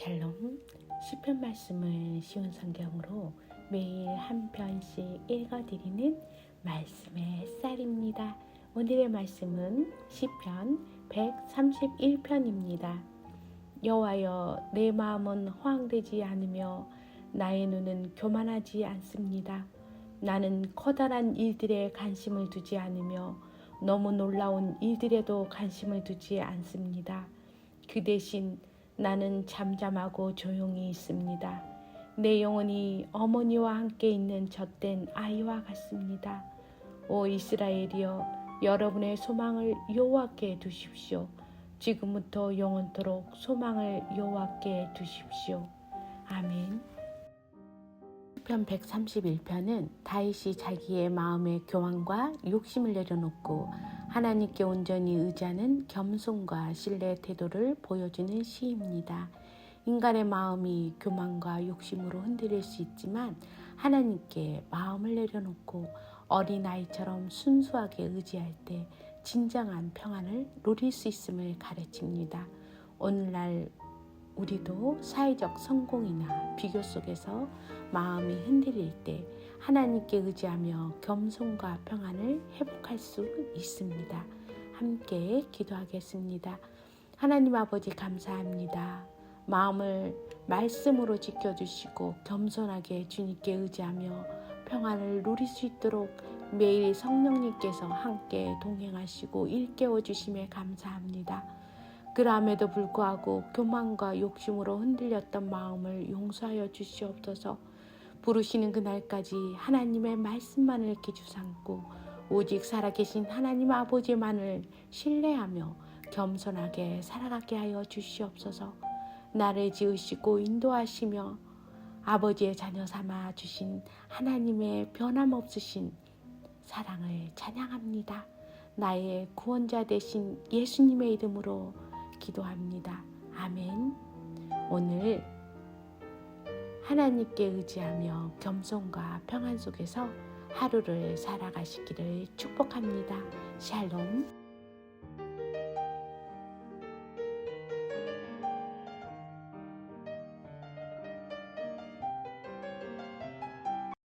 샬롬 시편 말씀을 쉬운 성경으로 매일 한 편씩 읽어드리는 말씀의 햇살입니다. 오늘의 말씀은 시편 131편입니다. 여호와여 내 마음은 허황되지 않으며 나의 눈은 교만하지 않습니다. 나는 커다란 일들에 관심을 두지 않으며 너무 놀라운 일들에도 관심을 두지 않습니다. 그 대신 나는 잠잠하고 조용히 있습니다. 내 영혼이 어머니와 함께 있는 젖된 아이와 같습니다. 오 이스라엘이여 여러분의 소망을 여호와께 두십시오. 지금부터 영원토록 소망을 여호와께 두십시오. 아멘. 편 131편은 다윗이 자기의 마음의 교만과 욕심을 내려놓고 하나님께 온전히 의지하는 겸손과 신뢰 태도를 보여주는 시입니다. 인간의 마음이 교만과 욕심으로 흔들릴 수 있지만 하나님께 마음을 내려놓고 어린아이처럼 순수하게 의지할 때 진정한 평안을 누릴 수 있음을 가르칩니다. 오늘날 우리도 사회적 성공이나 비교 속에서 마음이 흔들릴 때 하나님께 의지하며 겸손과 평안을 회복할 수 있습니다. 함께 기도하겠습니다. 하나님 아버지 감사합니다. 마음을 말씀으로 지켜주시고 겸손하게 주님께 의지하며 평안을 누릴 수 있도록 매일 성령님께서 함께 동행하시고 일깨워 주심에 감사합니다. 그럼에도 불구하고 교만과 욕심으로 흔들렸던 마음을 용서하여 주시옵소서. 부르시는 그날까지 하나님의 말씀만을 기주 삼고 오직 살아계신 하나님 아버지만을 신뢰하며 겸손하게 살아가게 하여 주시옵소서. 나를 지으시고 인도하시며 아버지의 자녀 삼아 주신 하나님의 변함없으신 사랑을 찬양합니다. 나의 구원자 되신 예수님의 이름으로 기도합니다. 아멘. 오늘 하나님께 의지하며 겸손과 평안 속에서 하루를 살아가시기를 축복합니다. 샬롬.